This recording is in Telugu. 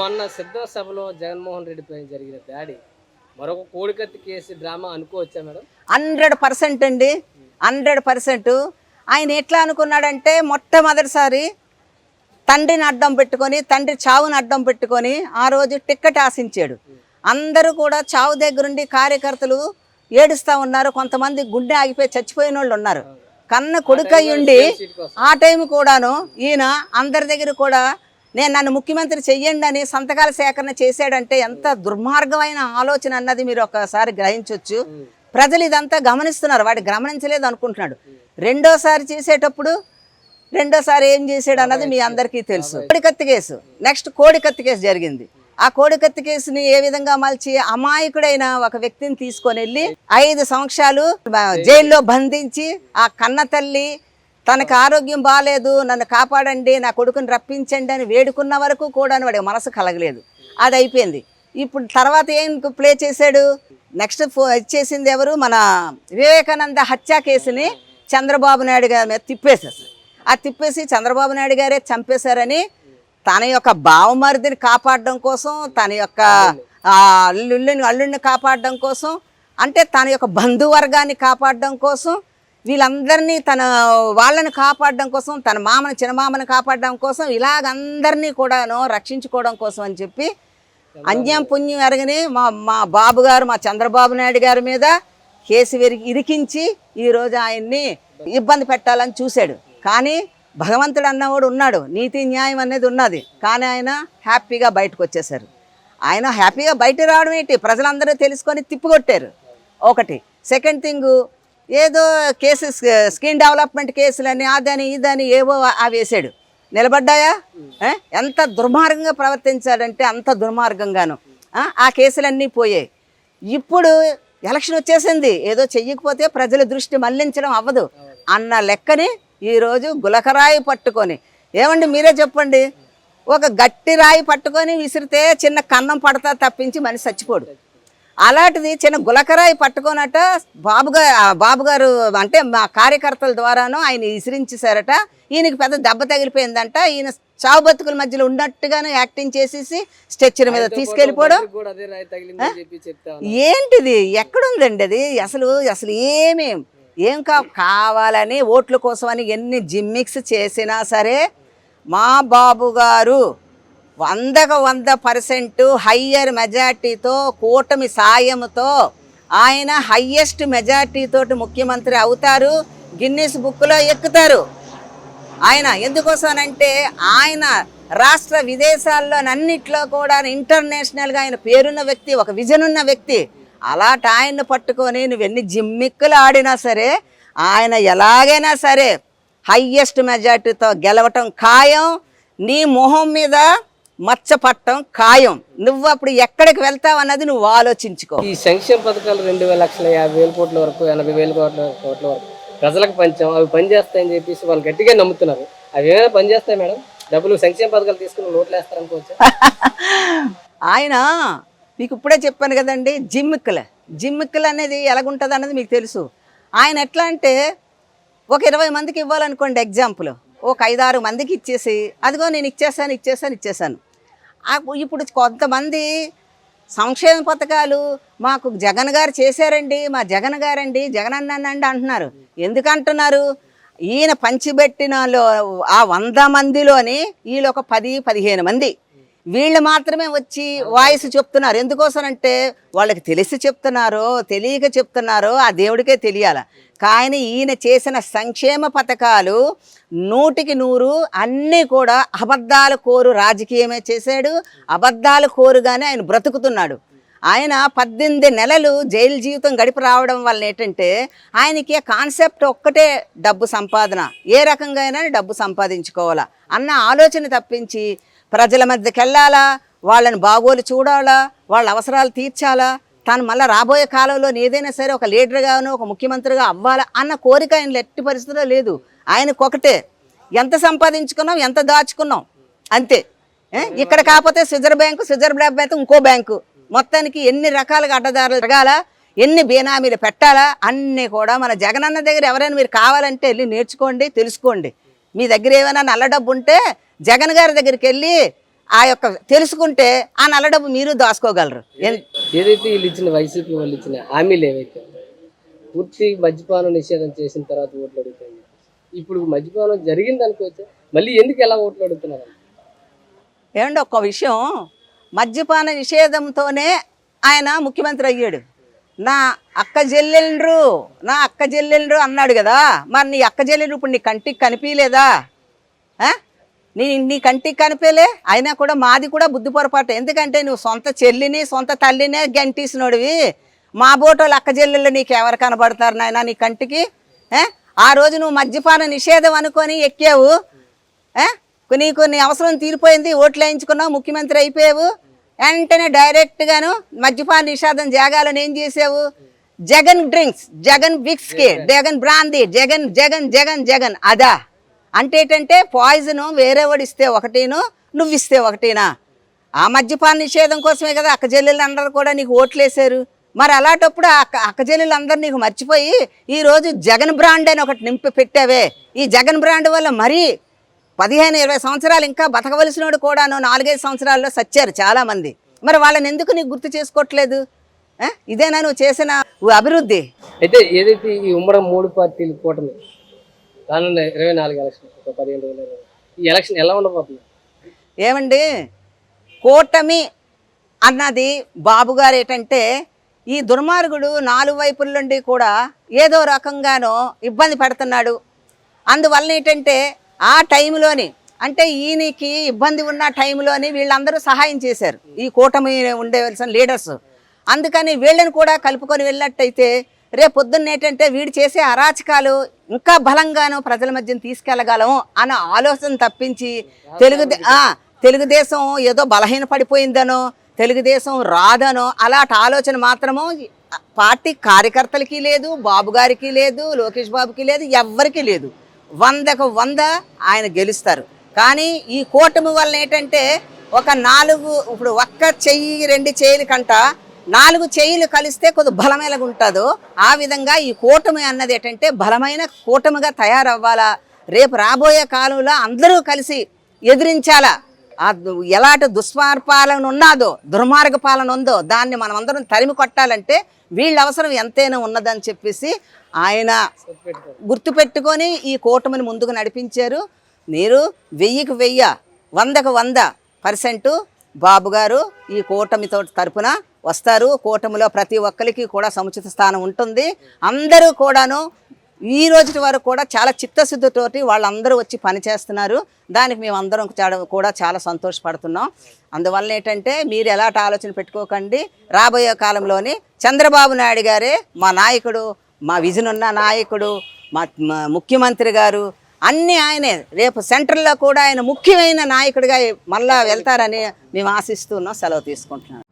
మొన్న సిద్ధ సభలో జగన్మోహన్ రెడ్డిపై జరిగిన దాడి మరొక కోడికత్తి కేసు డ్రామా అనుకోవచ్చా మేడం? హండ్రెడ్ పర్సెంట్ అండి. Hundred percent. ఆయన ఎట్లా అనుకున్నాడంటే మొట్టమొదటిసారి తండ్రిని అడ్డం పెట్టుకొని తండ్రి చావుని అడ్డం పెట్టుకొని ఆ రోజు టిక్కెట్ ఆశించాడు. అందరూ కూడా చావు దగ్గరుండి కార్యకర్తలు ఏడుస్తూ ఉన్నారు. కొంతమంది గుండె ఆగిపోయి చచ్చిపోయిన వాళ్ళు ఉన్నారు. కన్న కొడుకయ్యుండి ఆ టైం కూడాను ఈయన అందరి దగ్గర కూడా నేను నన్ను ముఖ్యమంత్రి చెయ్యండి అని సంతకాల సేకరణ చేశాడంటే ఎంత దుర్మార్గమైన ఆలోచన అన్నది మీరు ఒకసారి గ్రహించవచ్చు ప్రజలు ఇదంతా గమనిస్తున్నారు. వాడు గమనించలేదు అనుకుంటున్నాడు. రెండోసారి చేసేటప్పుడు రెండోసారి ఏం చేశాడు అన్నది మీ అందరికీ తెలుసు. కోడికత్తి కేసు. నెక్స్ట్ కోడికత్తి కేసు జరిగింది. ఆ కోడికత్తి కేసుని ఏ విధంగా మలిచి అమాయకుడైన ఒక వ్యక్తిని తీసుకొని వెళ్ళి ఐదు సంవత్సరాలు జైల్లో బంధించి ఆ కన్న తల్లి తనకు ఆరోగ్యం బాగాలేదు నన్ను కాపాడండి నా కొడుకుని రప్పించండి అని వేడుకున్న వరకు కూడా వాడి మనసు కలగలేదు. అది అయిపోయింది. ఇప్పుడు తర్వాత ఏం ప్లే చేశాడు? నెక్స్ట్ ఇచ్చేసింది ఎవరు? మన వివేకానంద హత్య కేసుని చంద్రబాబు నాయుడు గారి మీద తిప్పేశారు. ఆ తిప్పేసి చంద్రబాబు నాయుడు గారే చంపేశారని తన యొక్క బావమరిదిని కాపాడడం కోసం తన యొక్క ఆ, అల్లుళ్ళని అల్లుడిని కాపాడడం కోసం అంటే తన యొక్క బంధువర్గాన్ని కాపాడడం కోసం వీళ్ళందరినీ తన వాళ్ళని కాపాడడం కోసం తన మామని చిన్నమామని కాపాడడం కోసం ఇలాగ అందరినీ కూడాను రక్షించుకోవడం కోసం అని చెప్పి అన్యం పుణ్యం ఎరగని మా మా బాబు గారు మా చంద్రబాబు నాయుడు గారి మీద కేసు విరి ఇరికించి ఈరోజు ఆయన్ని ఇబ్బంది పెట్టాలని చూశాడు. కానీ భగవంతుడు అన్నవాడు ఉన్నాడు. నీతి న్యాయం అనేది ఉన్నది. కానీ ఆయన హ్యాపీగా బయటకు వచ్చేసారు ఆయన హ్యాపీగా బయట రావడం ఏంటి? ప్రజలందరూ తెలుసుకొని తిప్పికొట్టారు. ఒకటి. సెకండ్ థింగ్ ఏదో కేసెస్ స్కిన్ డెవలప్మెంట్ కేసులని అదని ఇదని ఏవో ఆ వేసాడు నిలబడ్డాయా ఎంత దుర్మార్గంగా ప్రవర్తించాడంటే అంత దుర్మార్గంగాను. ఆ? ఆ కేసులన్నీ పోయాయి. ఇప్పుడు ఎలక్షన్ వచ్చేసింది. ఏదో చెయ్యకపోతే ప్రజల దృష్టి మళ్ళించడం అవ్వదు అన్న లెక్కని ఈరోజు గులకరాయి పట్టుకొని. ఏమండి మీరే చెప్పండి? ఒక గట్టి రాయి పట్టుకొని విసిరితే చిన్న కన్నం పడతా తప్పించి మనిషి చచ్చిపోడు. అలాంటిది చిన్న గులకరాయి పట్టుకోనట బాబు గారు బాబు గారు అంటే మా కార్యకర్తల ద్వారాను ఆయన విసిరించేశారట ఈయనకి పెద్ద దెబ్బ తగిలిపోయిందంట. ఈయన చావు బతుకుల మధ్యలో ఉన్నట్టుగానే యాక్టింగ్ చేసేసి స్ట్రెచ్చర్ మీద తీసుకెళ్ళిపోవడం. ఏంటిది? ఎక్కడుందండి అది? అసలు అసలు ఏమి? ఏం కా కావాలని ఓట్ల కోసమని ఎన్ని జిమ్మిక్స్ చేసినా సరే మా బాబు గారు వందకు వంద పర్సెంట్ హయ్యర్ మెజార్టీతో కూటమి సాయంతో ఆయన హయ్యెస్ట్ మెజార్టీతో ముఖ్యమంత్రి అవుతారు గిన్నెస్ బుక్లో ఎక్కుతారు. ఆయన ఎందుకోసమనంటే ఆయన రాష్ట్ర విదేశాల్లోనన్నిట్లో కూడా ఇంటర్నేషనల్గా ఆయన పేరున్న వ్యక్తి ఒక విజన్ ఉన్న వ్యక్తి. అలాంటి ఆయన్ను పట్టుకొని నువ్వెన్ని జిమ్మిక్కులు ఆడినా సరే ఆయన ఎలాగైనా సరే హయ్యెస్ట్ మెజార్టీతో గెలవటం ఖాయం. నీ మొహం మీద మచ్చ పట్టడం ఖాయం. నువ్వు అప్పుడు ఎక్కడికి వెళ్తావు అన్నది నువ్వు ఆలోచించుకో. ఈ సంక్షేమ పథకాలు రెండు వేల లక్షల యాభై వేల కోట్ల వరకు ఎనభై వేల కోట్ల కోట్ల వరకు ప్రజలకు పంచాం. అవి పనిచేస్తాయని చెప్పేసి వాళ్ళు గట్టిగా నమ్ముతున్నారు. అవి ఏమైనా పనిచేస్తాయి మేడం? డబ్బులు సంక్షేమ పథకాలు తీసుకుని నోట్లు వేస్తారనుకోవచ్చు ఆయన మీకు ఇప్పుడే చెప్పాను కదండి జిమ్మిక్కులు. జిమ్మిక్కులు అనేది ఎలాగుంటుంది అన్నది మీకు తెలుసు. ఆయన ఎట్లా అంటే ఒక ఇరవై మందికి ఇవ్వాలనుకోండి ఎగ్జాంపుల్ ఒక ఐదారు మందికి ఇచ్చేసి అదిగో నేను ఇచ్చేసాను ఇచ్చేసాను ఇచ్చేసాను. ఇప్పుడు కొంతమంది సంక్షేమ పథకాలు మాకు జగన్ గారు చేశారండి మా జగన్ గారండి జగన్ అన్నానండి అంటున్నారు. ఎందుకంటున్నారు? ఈయన పంచిపెట్టినలో ఆ వంద మందిలోని వీళ్ళు ఒక పది పదిహేను మంది. వీళ్ళు మాత్రమే వచ్చి వాయిస్ చెప్తున్నారు. ఎందుకోసమంటే వాళ్ళకి తెలిసి చెప్తున్నారో తెలియక చెప్తున్నారో ఆ దేవుడికే తెలియాల. కానీ ఈయన చేసిన సంక్షేమ పథకాలు నూటికి నూరు అన్నీ కూడా అబద్ధాల కోరు రాజకీయమే చేశాడు. అబద్ధాల కోరుగానే ఆయన బ్రతుకుతున్నాడు. ఆయన పద్దెనిమిది నెలలు జైలు జీవితం గడిపి రావడం వల్ల ఏంటంటే ఆయనకి కాన్సెప్ట్ ఒక్కటే డబ్బు సంపాదన. ఏ రకంగా అయినా డబ్బు సంపాదించుకోవాలా. అన్న ఆలోచన తప్పించి ప్రజల మధ్యకి వెళ్ళాలా వాళ్ళని బాగోలు చూడాలా? వాళ్ళ అవసరాలు తీర్చాలా? తాను మళ్ళీ రాబోయే కాలంలో ఏదైనా సరే ఒక లీడర్గాను ఒక ముఖ్యమంత్రిగా అవ్వాలా అన్న కోరిక ఆయన ఎట్టి పరిస్థితిలో లేదు. ఆయనకు ఒకటే ఎంత సంపాదించుకున్నాం ఎంత దాచుకున్నాం? అంతే. ఇక్కడ కాకపోతే స్విజర్ బ్యాంకు స్విజర్ బ్యాంక్ అయితే ఇంకో బ్యాంకు మొత్తానికి ఎన్ని రకాలుగా అడ్డదారులు తిరగాల? ఎన్ని బేనామీలు పెట్టాలా? అన్నీ కూడా మన జగనన్న దగ్గర ఎవరైనా మీరు కావాలంటే వెళ్ళి నేర్చుకోండి తెలుసుకోండి. మీ దగ్గర ఏమైనా నల్ల డబ్బు ఉంటే జగన్ గారి దగ్గరికి వెళ్ళి ఆ యొక్క తెలుసుకుంటే ఆ నల్ల డబ్బు మీరు దాచుకోగలరు. ఏదైతే వీళ్ళు ఇచ్చిన వైసీపీ వాళ్ళు ఇచ్చిన హామీలు ఏవైతే పూర్తి మద్యపానం నిషేధం చేసిన తర్వాత ఓట్లు అడుగుతాయి. ఇప్పుడు మద్యపానం జరిగింది అనుకోవచ్చు. మళ్ళీ ఎందుకు ఎలా ఓట్లు అడుగుతున్నారు? ఏమండి ఒక్క విషయం. మద్యపాన నిషేధంతోనే ఆయన ముఖ్యమంత్రి అయ్యాడు. నా అక్క చెల్లెండ్రు నా అక్క చెల్లెండ్రు అన్నాడు కదా. మరి నీ అక్క చెల్లెండ్రు ఇప్పుడు నీ కంటికి కనిపించలేదా? నీ నీ కంటికి కనిపేలే అయినా కూడా మాది కూడా బుద్ధి పొరపాటు. ఎందుకంటే నువ్వు సొంత చెల్లిని సొంత తల్లినే గంటీసినోడివి. మా బోటోళ్ళు అక్క చెల్లెళ్ళు నీకు ఎవరు కనబడతారు నాయన నీ కంటికి? ఆ రోజు నువ్వు మద్యపాన నిషేధం అనుకొని ఎక్కావు. నీకు నీ అవసరం తీరిపోయింది ఓట్లు వేయించుకున్నావు ముఖ్యమంత్రి అయిపోయావు. వెంటనే డైరెక్ట్గాను మద్యపాన నిషేధం జాగాలను ఏం చేసావు? Jagan drinks Jagan whisky Jagan brandy Jagan Jagan Jagan Jagan అదా. అంటే ఏంటంటే పాయిజన్ వేరే వాడు ఇస్తే ఒకటిను నువ్వు ఇస్తే ఒకటినా. ఆ మద్యపాన నిషేధం కోసమే కదా అక్క అందరూ కూడా నీకు ఓట్లేశారు. మరి అలాంటప్పుడు అక్క అక్క అందరూ నీకు మర్చిపోయి ఈరోజు జగన్ బ్రాండ్ అని ఒకటి నింపి పెట్టావే. ఈ జగన్ బ్రాండ్ వల్ల మరీ పదిహేను ఇరవై సంవత్సరాలు ఇంకా బతకవలసినోడు కూడాను నాలుగైదు సంవత్సరాల్లో సచ్చారు చాలామంది. మరి వాళ్ళని ఎందుకు నీకు గుర్తు చేసుకోవట్లేదు? ఇదేనా నువ్వు చేసిన అభివృద్ధి? అయితే ఏదైతే ఈ ఉమ్మడి మూడు పార్టీలు కూటమి రానున్న ఇరవై నాలుగు ఎలక్షన్ ఒక పదిహేను రోజులు ఈ ఎలక్షన్ ఎలా ఉండబోతుంది? ఏమండి కూటమి అన్నది బాబు గారు ఏంటంటే ఈ దుర్మార్గుడు నాలుగు వైపుల నుండి కూడా ఏదో రకంగానో ఇబ్బంది పెడుతున్నాడు. అందువల్ల ఏంటంటే ఆ టైంలోని అంటే ఈయనకి ఇబ్బంది ఉన్న టైంలోని వీళ్ళందరూ సహాయం చేశారు. ఈ కూటమి ఉండేవలసిన లీడర్స్. అందుకని వీళ్ళని కూడా కలుపుకొని వెళ్ళినట్టయితే రేపు పొద్దున్న ఏంటంటే వీడు చేసే అరాచకాలు ఇంకా బలంగాను ప్రజల మధ్యన తీసుకెళ్ళగలం అన్న ఆలోచన తప్పించి తెలుగు తెలుగుదేశం ఏదో బలహీన పడిపోయిందనో తెలుగుదేశం రాదనో అలాంటి ఆలోచన మాత్రము పార్టీ కార్యకర్తలకి లేదు బాబు గారికి లేదు లోకేష్ బాబుకి లేదు ఎవ్వరికీ లేదు. వందకు వంద ఆయన గెలుస్తారు. కానీ ఈ కూటమి వల్ల ఏంటంటే ఒక నాలుగు ఇప్పుడు ఒక్క చెయ్యి రెండు చెయ్యిల కంట నాలుగు చేయిలు కలిస్తే కొద్ది బలమేలాగా ఉంటుందో ఆ విధంగా ఈ కూటమి అన్నది ఏంటంటే బలమైన కూటమిగా తయారవ్వాలా. రేపు రాబోయే కాలంలో అందరూ కలిసి ఎదిరించాలా. ఆ ఎలాంటి దుస్మార్పాలన ఉన్నాదో దుర్మార్గ పాలన ఉందో దాన్ని మనం అందరం తరిమి కొట్టాలంటే వీళ్ళ అవసరం ఎంతైనా ఉన్నదని చెప్పేసి ఆయన గుర్తుపెట్టుకొని ఈ కూటమిని ముందుకు నడిపించారు. మీరు వెయ్యికి వెయ్య వందకు వంద పర్సెంటు బాబు గారు ఈ కూటమితో తరపున వస్తారు. కూటమిలో ప్రతి ఒక్కరికి కూడా సముచిత స్థానం ఉంటుంది. అందరూ కూడాను ఈ రోజు వరకు కూడా చాలా చిత్తశుద్ధితోటి వాళ్ళందరూ వచ్చి పనిచేస్తున్నారు దానికి మేము అందరం చాలా కూడా చాలా సంతోషపడుతున్నాం. అందువల్ల ఏంటంటే మీరు ఎలాంటి ఆలోచన పెట్టుకోకండి. రాబోయే కాలంలోని చంద్రబాబు నాయుడు గారే మా నాయకుడు మా విజన్ ఉన్న నాయకుడు మా ముఖ్యమంత్రి గారు అన్నీ ఆయనే. రేపు సెంట్రల్లో కూడా ఆయన ముఖ్యమైన నాయకుడిగా మళ్ళా వెళ్తారని మేము ఆశిస్తున్నాం సెలవు తీసుకుంటున్నాం.